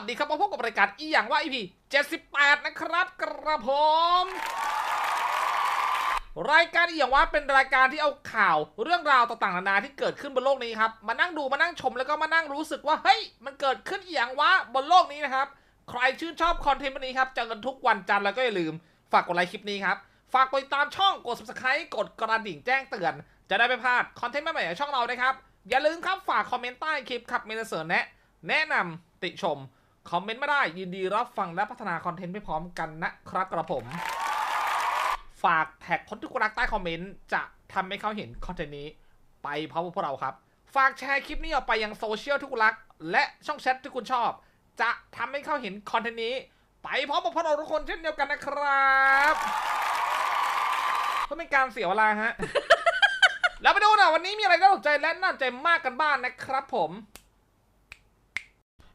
สดีครับมาพบกับรายการอีอย่างว่า EP 78 นะครับ กระผม รายการอีอย่างว่าเป็นรายการที่เอาข่าวเรื่องราวต่างๆนานาที่เกิดขึ้นบนโลกนี้ครับมานั่งดูมานั่งชมแล้วก็มานั่งรู้สึกว่าเฮ้ยมันเกิดขึ้นอหย่างวะบนโลกนี้นะครับ ใครชื่นชอบคอนเทนต์แบบนี้ครับเจอกันทุกวันจันทร์แล้วก็อย่าลืมฝากกดไลค์คลิปนี้ครับฝากกดติดตามช่องกด subscribe กดกระดิ่งแจ้งเตือน จะได้ไม่พลาดคอนเทนต์ใหม่ๆของช่องเรานะครับอย่าลืมครับฝากคอมเมนต์ใต้คลิปครับมีเสนอแนะแนะนำติชม คอมเมนต์มาได้ยินดีรับฟังและพัฒนาคอนเทนต์ไปพร้อมกันนะครับกระผม ฝากแท็กคนที่คุณรักใต้คอมเมนต์จะทำให้เขาเห็นคอนเทนต์นี้ไปพร้อมกับพวกเราครับ ฝากแชร์คลิปนี้ออกไปยังโซเชียลที่คุณรัก และช่องแชทที่คุณชอบ จะทำให้เขาเห็นคอนเทนต์นี้ ไปพร้อมกับพวกเราทุกคนเช่นเดียวกันนะครับเพื่อเป็นการเสียเวลาฮะ แล้วไปดูนะวันนี้มีอะไรน่าสนใจและน่าสนใจมากกันบ้างนะครับผม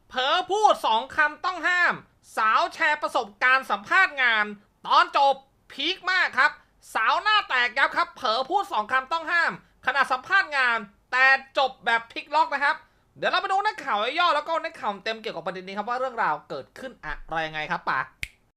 เผลอพูดสองคำต้องห้าม สาวแชร์ประสบการณ์สัมภาษณ์งาน ตอนจบพีคมากครับ สาวหน้าแตกยับครับ เผลอพูดสองคำต้องห้าม ขณะสัมภาษณ์งาน แต่จบแบบพลิกล็อกนะครับ เดี๋ยวเราไปดูนักข่าวย่อแล้วก็นักข่าวเต็มเกี่ยวกับประเด็นนี้ครับว่าเรื่องราวเกิดขึ้นอะไรยังไงครับป่า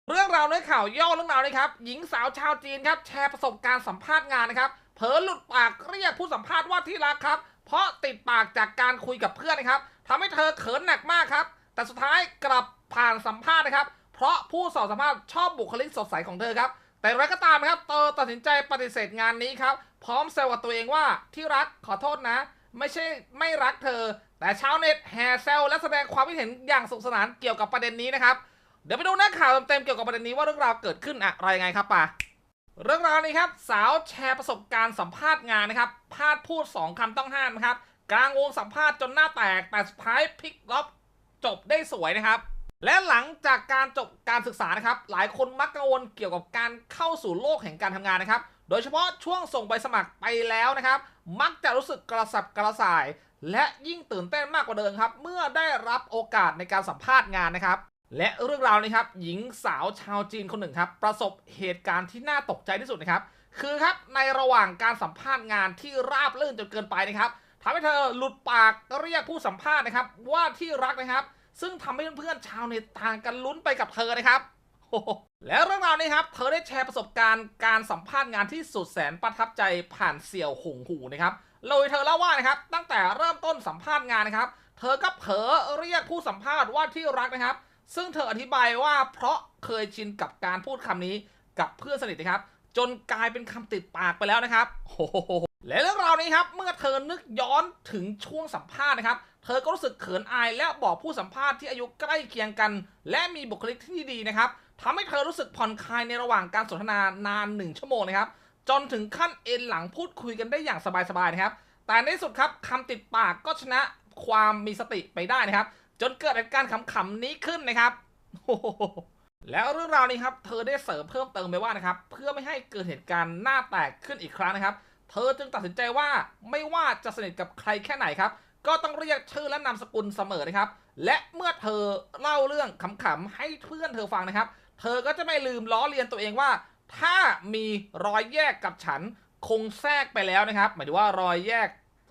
เรื่องราวในข่าวย่อเรื่องราวนี้ครับ หญิงสาวชาวจีนครับ แชร์ประสบการณ์สัมภาษณ์งานนะครับ เผลอหลุดปากเรียกผู้สัมภาษณ์ว่าที่รักครับ เพราะติดปากจากการคุยกับเพื่อนนะครับทำให้เธอเขินหนักมากครับ แต่สุดท้ายกลับผ่านสัมภาษณ์นะครับ เพราะผู้สอบสัมภาษณ์ชอบบุคลิกสดใสของเธอครับ แต่ไรก็ตามนะครับเธอตัดสินใจปฏิเสธงานนี้ครับ พร้อมแซวกับตัวเองว่าที่รักขอโทษนะ ไม่ใช่ไม่รักเธอ แต่ชาวเน็ตแห่แซวและแสดงความคิดเห็นอย่างสนุกสนานเกี่ยวกับประเด็นนี้นะครับ เดี๋ยวไปดูหน้าข่าวเต็มๆเกี่ยวกับประเด็นนี้ว่าเรื่องราวเกิดขึ้นอะไรยังไงครับป่า เรื่องราวนี้ครับสาวแชร์ประสบการณ์สัมภาษณ์งานนะครับพลาดพูด 2คำต้องห้ามนะครับ กลางวงสัมภาษณ์จนหน้าแตก แต่สุดท้ายพลิกล็อกจบได้สวยนะครับ และหลังจากการจบการศึกษานะครับ หลายคนมักกังวลเกี่ยวกับการเข้าสู่โลกแห่งการทำงานนะครับ โดยเฉพาะช่วงส่งใบสมัครไปแล้วนะครับ มักจะรู้สึกกระสับกระส่าย และยิ่งตื่นเต้นมากกว่าเดิมครับ เมื่อได้รับโอกาสในการสัมภาษณ์งานนะครับ และเรื่องราวนี้ครับหญิงสาวชาวจีนคนหนึ่งครับ ประสบเหตุการณ์ที่น่าตกใจที่สุดนะครับ คือครับในระหว่างการสัมภาษณ์งานที่ราบรื่นจนเกินไปนะครับทำให้เธอหลุดปากเรียกผู้สัมภาษณ์นะครับ ว่าที่รักนะครับ ซึ่งทำให้เพื่อนๆชาวเน็ตต่างกันลุ้นไปกับเธอนะครับแล้วเรื่องราวนี้ครับ เธอได้แชร์ประสบการณ์การสัมภาษณ์งานที่สุดแสนประทับใจผ่านเสี่ยวหงหูนะครับโดยเธอเล่าว่านะครับ ตั้งแต่เริ่มต้นสัมภาษณ์งานนะครับ เธอก็เผลอเรียกผู้สัมภาษณ์ว่าที่รักนะครับ ซึ่งเธออธิบายว่าเพราะเคยชินกับการพูดคำนี้กับเพื่อนสนิทนะครับ จนกลายเป็นคำติดปากไปแล้วนะครับโอ้โหและเรื่องราวนี้ครับ เมื่อเธอนึกย้อนถึงช่วงสัมภาษณ์นะครับ เธอก็รู้สึกเขินอายและบอกผู้สัมภาษณ์ที่อายุใกล้เคียงกัน และมีบุคลิกที่ดีนะครับทำให้เธอรู้สึกผ่อนคลายในระหว่างการสนทนานานหนึ่งชั่วโมงนะครับ จนถึงขั้นเอ็นหลังพูดคุยกันได้อย่างสบายๆนะครับ แต่ในสุดครับคำติดปากก็ชนะความมีสติไปได้นะครับ จนเกิดเหตุการณ์ขำๆนี้ขึ้นนะครับ แล้วเรื่องราวนี้ครับ เธอได้เสริมเพิ่มเติมไปว่านะครับ เพื่อไม่ให้เกิดเหตุการณ์หน้าแตกขึ้นอีกครั้งนะครับ เธอจึงตัดสินใจว่าไม่ว่าจะสนิทกับใครแค่ไหนครับ ก็ต้องเรียกชื่อและนามสกุลเสมอนะครับ และเมื่อเธอเล่าเรื่องขำๆให้เพื่อนเธอฟังนะครับ เธอก็จะไม่ลืมล้อเลียนตัวเองว่า ถ้ามีรอยแยกกับฉันคงแทรกไปแล้วนะครับ หมายถึงว่ารอยแยก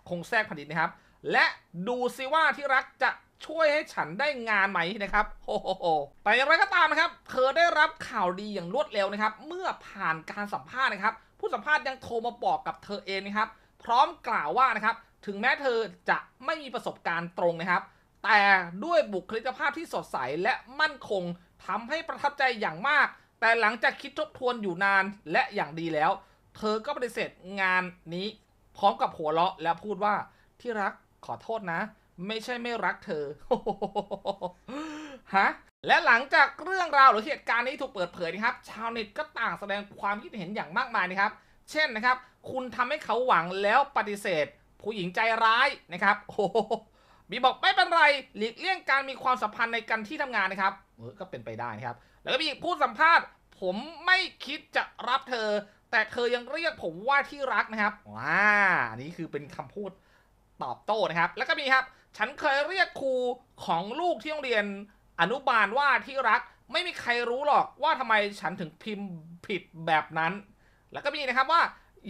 คงแทรกผลิตนะครับ และดูซิว่าที่รักจะ ช่วยให้ฉันได้งานไหมนะครับโอ้โหแต่อย่างไรก็ตามนะครับ เธอได้รับข่าวดีอย่างรวดเร็วนะครับ เมื่อผ่านการสัมภาษณ์นะครับ ผู้สัมภาษณ์ยังโทรมาบอกกับเธอเองนะครับ พร้อมกล่าวว่านะครับ ถึงแม้เธอจะไม่มีประสบการณ์ตรงนะครับ แต่ด้วยบุคลิกภาพที่สดใสและมั่นคงทำให้ประทับใจอย่างมาก แต่หลังจากคิดทบทวนอยู่นานและอย่างดีแล้ว เธอก็ปฏิเสธงานนี้ พร้อมกับหัวเราะและพูดว่าที่รักขอโทษนะ ไม่ใช่ไม่รักเธอฮะและหลังจากเรื่องราวหรือเหตุการณ์นี้ถูกเปิดเผยนะครับ ชาวเน็ตก็ต่างแสดงความคิดเห็นอย่างมากมายนะครับ เช่นนะครับ คุณทำให้เขาหวังแล้วปฏิเสธ ผู้หญิงใจร้ายนะครับโอ้โหบีบอกไม่เป็นไรหลีกเลี่ยงการมีความสัมพันธ์ในกันที่ทำงานนะครับเออก็เป็นไปได้นะครับ แล้วก็มีอีกผู้สัมภาษณ์ ผมไม่คิดจะรับเธอ แต่เธอยังเรียกผมว่าที่รักนะครับว้าอันนี้คือเป็นคำพูดตอบโต้นะครับ แล้วก็มีครับ ฉันเคยเรียกครูของลูกที่โรงเรียนอนุบาลว่าที่รัก ไม่มีใครรู้หรอกว่าทำไมฉันถึงพิมพ์ผิดแบบนั้น แล้วก็มีนะครับว่า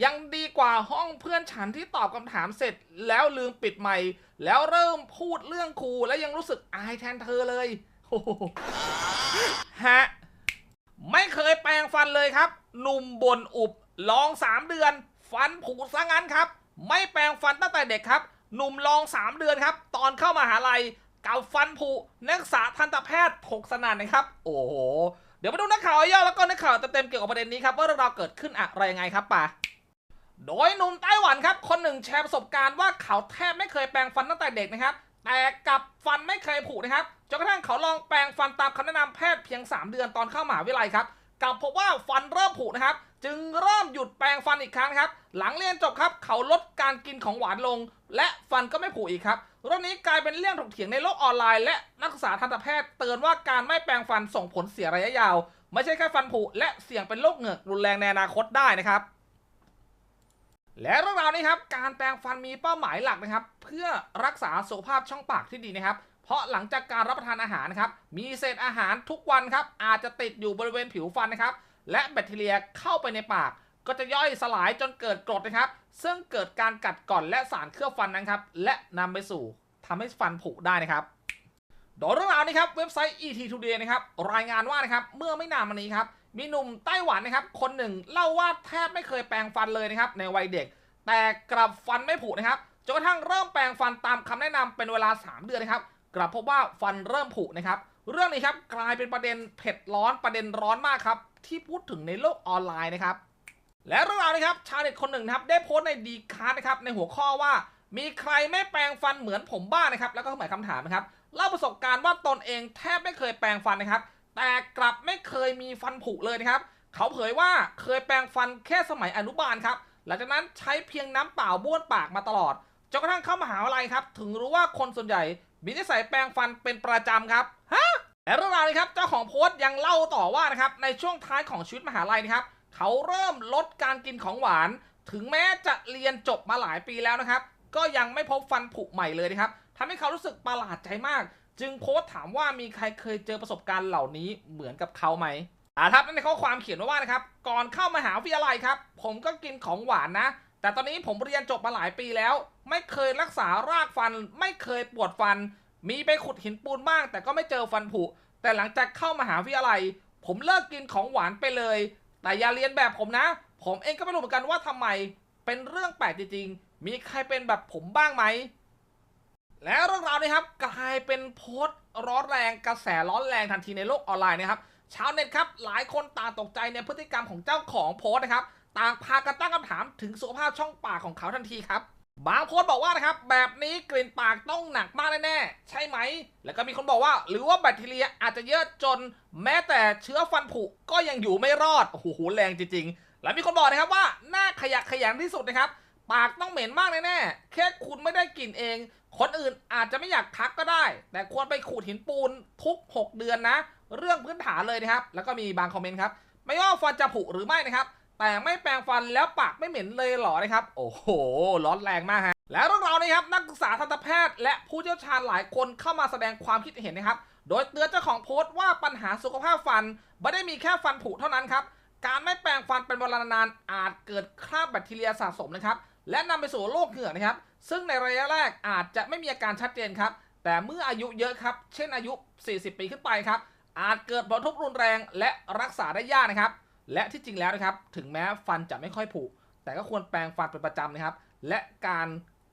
ยังดีกว่าห้องเพื่อนฉันที่ตอบคำถามเสร็จ แล้วลืมปิดไมค์แล้วเริ่มพูดเรื่องครูและยังรู้สึกอายแทนเธอเลยฮะไม่เคยแปรงฟันเลยครับ หนุ่มบนอุบลอง3เดือน ฟันผุซะงั้นครับ ไม่แปรงฟันตั้งแต่เด็กครับ หนุ่มลอง 3 เดือนครับ ตอนเข้ามาหาลัยกับฟันผุนักศึกษาทันตแพทย์ถกสนั่นนะครับ โอ้โห เดี๋ยวมาดูนักข่าวย่อแล้วก็นักข่าวเต็มๆเกี่ยวกับประเด็นนี้ครับว่าเรื่องราวเกิดขึ้นอะไรยังไงครับป่ะโดยหนุ่มไต้หวันครับ คนหนึ่งแชร์ประสบการณ์ว่าเขาแทบไม่เคยแปรงฟันตั้งแต่เด็กนะครับ แต่กับฟันไม่เคยผุนะครับจนกระทั่งเขาลองแปรงฟันตามคำแนะนำแพทย์เพียง 3 เดือนตอนเข้ามหาวิทยาลัยครับ กลับพบว่าฟันเริ่มผุนะครับ จึงเริ่มหยุดแปรงฟันอีกครั้งครับ หลังเรียนจบครับ เขาลดการกินของหวานลง และฟันก็ไม่ผุอีกครับเรื่องนี้กลายเป็นเรื่องถกเถียงในโลกออนไลน์และนักศึกษาทันตแพทย์เตือนว่าการไม่แปรงฟันส่งผลเสียระยะยาว ไม่ใช่แค่ฟันผุและเสี่ยงเป็นโรคเหงือกรุนแรงในอนาคตได้นะครับ และเรื่องราวนี้ครับการแปรงฟันมีเป้าหมายหลักนะครับ เพื่อรักษาสุขภาพช่องปากที่ดีนะครับ เพราะหลังจากการรับประทานอาหารนะครับมีเศษอาหารทุกวันครับอาจจะติดอยู่บริเวณผิวฟันนะครับ และแบคทีเรียเข้าไปในปาก ก็จะย่อยสลายจนเกิดกรดนะครับ ซึ่งเกิดการกัดก่อนและสารเคลือบฟันนะครับ และนำไปสู่ทำให้ฟันผุได้นะครับโดยเรื่องราวนี้ครับเว็บไซต์ ET Today นะครับรายงานว่านะครับเมื่อไม่นานมานี้ครับมีหนุ่มไต้หวันนะครับ คนหนึ่งเล่าว่าแทบไม่เคยแปรงฟันเลยนะครับ ในวัยเด็ก แต่กลับฟันไม่ผุนะครับจนกระทั่งเริ่มแปรงฟันตามคำแนะนำเป็นเวลา 3 เดือนนะครับ กลับพบว่าฟันเริ่มผุนะครับ เรื่องนี้ครับกลายเป็นประเด็นเผ็ดร้อนประเด็นร้อนมากครับที่พูดถึงในโลกออนไลน์นะครับ และเรื่องราวนี้ครับชาวเน็ตคนหนึ่งนะครับได้โพสต์ในดีคาร์นะครับในหัวข้อว่า มีใครไม่แปรงฟันเหมือนผมบ้างนะครับ แล้วก็หมายคำถามนะครับเล่าประสบการณ์ว่าตนเองแทบไม่เคยแปรงฟันนะครับ แต่กลับไม่เคยมีฟันผุเลยนะครับ เขาเผยว่าเคยแปรงฟันแค่สมัยอนุบาลครับ หลังจากนั้นใช้เพียงน้ำเปล่าบ้วนปากมาตลอดจนกระทั่งเข้ามหาวิทยาลัยครับ ถึงรู้ว่าคนส่วนใหญ่มีนิสัยแปรงฟันเป็นประจำครับฮะและเรื่องราวนี้ครับเจ้าของโพสต์ยังเล่าต่อว่านะครับในช่วงท้ายของชีวิตมหาลัยนะครับ เขาเริ่มลดการกินของหวาน ถึงแม้จะเรียนจบมาหลายปีแล้วนะครับ ก็ยังไม่พบฟันผุใหม่เลยนะครับทำให้เขารู้สึกประหลาดใจมาก จึงโพสต์ถามว่ามีใครเคยเจอประสบการณ์เหล่านี้เหมือนกับเขาไหมอ่าครับในข้อความเขียนว่านะครับ ก่อนเข้ามหาวิทยาลัยครับ ผมก็กินของหวานนะ แต่ตอนนี้ผมเรียนจบมาหลายปีแล้ว ไม่เคยรักษารากฟัน ไม่เคยปวดฟัน มีไปขุดหินปูนบ้าง แต่ก็ไม่เจอฟันผุ แต่หลังจากเข้ามหาวิทยาลัย ผมเลิกกินของหวานไปเลย แต่อย่าเรียนแบบผมนะ ผมเองก็ไม่รู้เหมือนกันว่าทำไม เป็นเรื่องแปลกจริงๆมีใครเป็นแบบผมบ้างไหม แล้วเรื่องราวนี้ครับกลายเป็นโพสต์ร้อนแรงกระแสร้อนแรงทันทีในโลกออนไลน์นะครับชาวเน็ตครับหลายคนต่างตกใจในพฤติกรรมของเจ้าของโพสต์นะครับต่างพากันตั้งคำถามถึงสุขภาพช่องปากของเขาทันทีครับบางโพสต์บอกว่านะครับแบบนี้กลิ่นปากต้องหนักมากแน่ๆใช่ไหม แล้วก็มีคนบอกว่า หรือว่าแบคทีเรียอาจจะเยอะจน แม้แต่เชื้อฟันผุก็ยังอยู่ไม่รอดโอ้โหแรงจริงๆ แล้วมีคนบอกนะครับว่าหน้าขยะขยงที่สุดนะครับ ปากต้องเหม็นมากแน่ๆแค่คุณไม่ได้กลิ่นเอง คนอื่นอาจจะไม่อยากทักก็ได้ แต่ควรไปขูดหินปูนทุก 6 เดือนนะ เรื่องพื้นฐานเลยนะครับ แล้วก็มีบางคอมเมนต์ครับ ไม่ว่าฟันจะผุหรือไม่นะครับ แต่ไม่แปรงฟันแล้วปากไม่เหม็นเลยหรอนะครับ โอ้โห ร้อนแรงมากฮะ แล้วเรื่องราวนี้ครับ นักศึกษาทันตแพทย์ และผู้เชี่ยวชาญหลายคนเข้ามาแสดงความคิดเห็นนะครับ โดยเตือนเจ้าของโพสต์ว่าปัญหาสุขภาพฟันไม่ได้มีแค่ฟันผุเท่านั้นครับการไม่แปรงฟันเป็นเวลานานอาจเกิดคราบแบคทีเรียสะสมนะครับ และนำไปสู่โรคเหงือกนะครับ ซึ่งในระยะแรกอาจจะไม่มีอาการชัดเจนครับ แต่เมื่ออายุเยอะครับ เช่นอายุ 40 ปีขึ้นไปครับ อาจเกิดผลกระทบรุนแรงและรักษาได้ยากนะครับ และที่จริงแล้วนะครับ ถึงแม้ฟันจะไม่ค่อยผุ แต่ก็ควรแปรงฟันเป็นประจำนะครับ และการ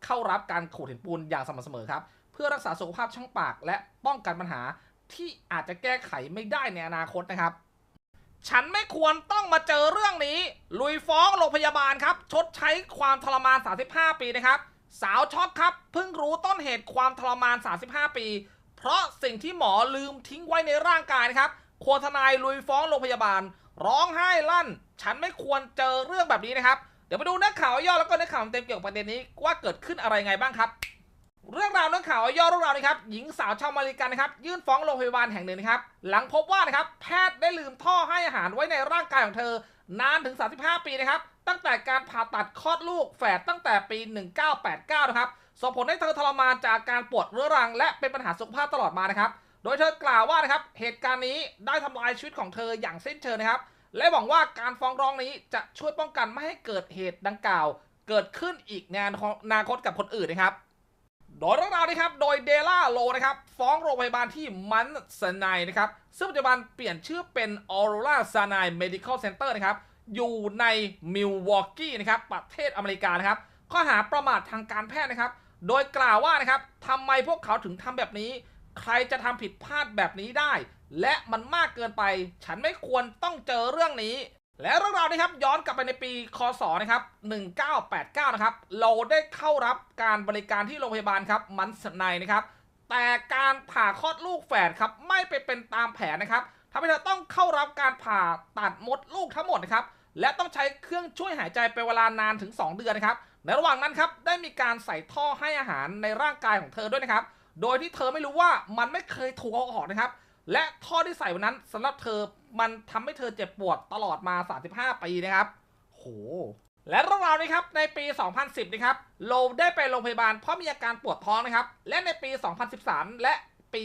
เข้ารับการขูดหินปูนอย่างสม่ำเสมอครับ เพื่อรักษาสุขภาพช่องปาก และป้องกันปัญหาที่อาจจะแก้ไขไม่ได้ในอนาคตนะครับ ฉันไม่ควรต้องมาเจอเรื่องนี้ ลุยฟ้องโรงพยาบาลครับ ชดใช้ความทรมาน 35 ปีนะครับ สาวช็อกครับ เพิ่งรู้ต้นเหตุความทรมาน 35 ปี เพราะสิ่งที่หมอลืมทิ้งไว้ในร่างกายนะครับควรทนายลุยฟ้องโรงพยาบาล ร้องไห้ลั่น ฉันไม่ควรเจอเรื่องแบบนี้นะครับ เดี๋ยวมาดูนักข่าวย่อแล้วก็นักข่าวเต็มเกี่ยวกับประเด็นนี้ว่าเกิดขึ้นอะไรไงบ้างครับ เรื่องราวนักข่าวย่อเรื่องราวนะครับหญิงสาวชาวอเมริกันนะครับ ยื่นฟ้องโรงพยาบาลแห่งหนึ่งนะครับ หลังพบว่านะครับแพทย์ได้ลืมท่อให้อาหารไว้ในร่างกายของเธอนานถึง 35 ปีนะครับ ตั้งแต่การผ่าตัดคลอดลูกแฝดตั้งแต่ปี 1989 นะครับส่งผลให้เธอทรมานจากการปวดเรื้อรัง และเป็นปัญหาสุขภาพตลอดมานะครับ โดยเธอกล่าวว่านะครับเหตุการณ์นี้ได้ทำลายชีวิตของเธออย่างสิ้นเชิงนะครับ และหวังว่าการฟ้องร้องนี้จะช่วยป้องกันไม่ให้เกิดเหตุดังกล่าว เกิดขึ้นอีกในอนาคตกับคนอื่นนะครับ โดยเรื่องราวนี้ครับ โดยเดล่าโลนะครับ ฟ้องโรงพยาบาลที่มันสนายนะครับ ซึ่งปัจจุบันเปลี่ยนชื่อเป็น Aurora Sinai Medical Center นะครับ อยู่ในมิลวอกกี้นะครับ ประเทศอเมริกานะครับ ข้อหาประมาททางการแพทย์นะครับ โดยกล่าวว่านะครับทำไมพวกเขาถึงทำแบบนี้ ใครจะทำผิดพลาดแบบนี้ได้ และมันมากเกินไป ฉันไม่ควรต้องเจอเรื่องนี้ และเรื่องราวนี้ครับย้อนกลับไปในปีคศนะครับ1989นะครับเราได้เข้ารับการบริการที่โรงพยาบาลครับมันสนายนะครับ แต่การผ่าคลอดลูกแฝดครับไม่ไปเป็นตามแผนนะครับทำให้เธอต้องเข้ารับการผ่าตัดมดลูกทั้งหมดนะครับและต้องใช้เครื่องช่วยหายใจเป็นเวลานานถึง 2 เดือนนะครับในระหว่างนั้นครับได้มีการใส่ท่อให้อาหารในร่างกายของเธอด้วยนะครับ โดยที่เธอไม่รู้ว่ามันไม่เคยถูกเอาออกนะครับ และท่อที่ใส่วันนั้นสำหรับเธอมันทำให้เธอเจ็บปวดตลอดมา 35 ปีนะครับโหและเรื่องราวนี้ครับในปี 2010 นะครับโลได้ไปโรงพยาบาลเพราะมีอาการปวดท้องนะครับ และในปี 2013 และปี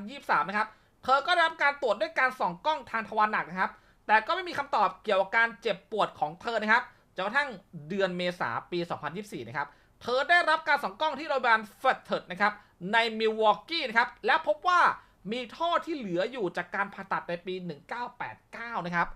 2023 นะครับ เธอก็ได้รับการตรวจด้วยการส่องกล้องทางทวารหนักนะครับ แต่ก็ไม่มีคำตอบเกี่ยวกับการเจ็บปวดของเธอนะครับจนกระทั่งเดือนเมษาปี 2024 นะครับ เธอได้รับการส่องกล้องที่โรงพยาบาลเฟตเทิร์ดนะครับในมิลวอกกี้นะครับ และพบว่า มีท่อที่เหลืออยู่จากการผ่าตัดในปี 1989 นะครับ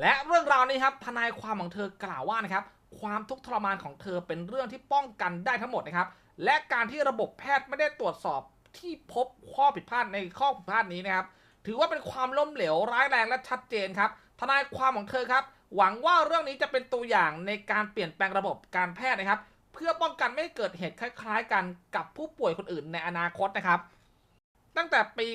และเรื่องราวนี้ครับทนายความของเธอกล่าวว่านะครับความทุกข์ทรมานของเธอเป็นเรื่องที่ป้องกันได้ทั้งหมดนะครับ และการที่ระบบแพทย์ไม่ได้ตรวจสอบที่พบข้อผิดพลาดในข้อผิดพลาดนี้นะครับ ถือว่าเป็นความล้มเหลวร้ายแรงและชัดเจนครับ ทนายความของเธอครับ หวังว่าเรื่องนี้จะเป็นตัวอย่างในการเปลี่ยนแปลงระบบการแพทย์นะครับ เพื่อป้องกันไม่ให้เกิดเหตุคล้าย ๆ กันกับผู้ป่วยคนอื่นในอนาคตนะครับ ตั้งแต่ปี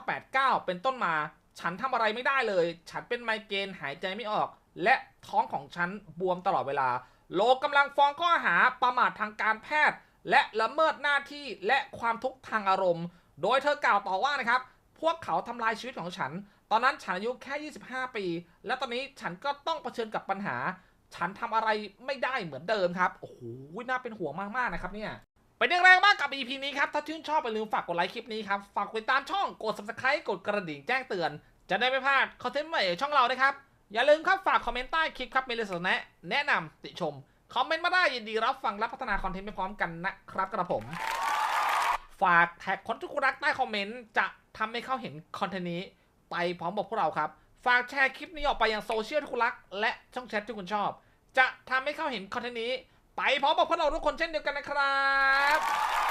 1989 เป็นต้นมา ฉันทำอะไรไม่ได้เลย ฉันเป็นไมเกรนหายใจไม่ออก และท้องของฉันบวมตลอดเวลา โลกำลังฟ้องข้อหาประมาททางการแพทย์ และละเมิดหน้าที่และความทุกข์ทางอารมณ์ โดยเธอกล่าวต่อว่านะครับ พวกเขาทำลายชีวิตของฉัน ตอนนั้นฉันอายุแค่ 25 ปี และตอนนี้ฉันก็ต้องเผชิญกับปัญหา ฉันทำอะไรไม่ได้เหมือนเดิมครับ โอ้โห น่าเป็นห่วงมากๆนะครับเนี่ย เป็นอย่างไรบ้างกับ EP นี้ครับ ถ้าชื่นชอบอย่าลืมฝากกดไลค์คลิปนี้ครับ ฝากกดติดตามช่อง กด subscribe กดกระดิ่งแจ้งเตือน จะได้ไม่พลาดคอนเทนต์ใหม่ของช่องเรานะครับ อย่าลืมครับฝากคอมเมนต์ใต้คลิปครับมีเรื่องเสนอแนะแนะนำติชม คอมเมนต์มาได้ยินดีรับฟังและพัฒนาคอนเทนต์ไปพร้อมกันนะครับกระผม ฝากแท็กคนที่คุณรักใต้คอมเมนต์จะทำให้เขาเห็นคอนเทนต์นี้ไปพร้อมกับพวกเราครับ ฝากแชร์คลิปนี้ออกไปยังโซเชียลที่คุณรัก และช่องแชทที่คุณชอบ จะทำให้เขาเห็นคอนเทนต์นี้ ไปพร้อมกับพวกเราทุกคนเช่นเดียวกันนะครับ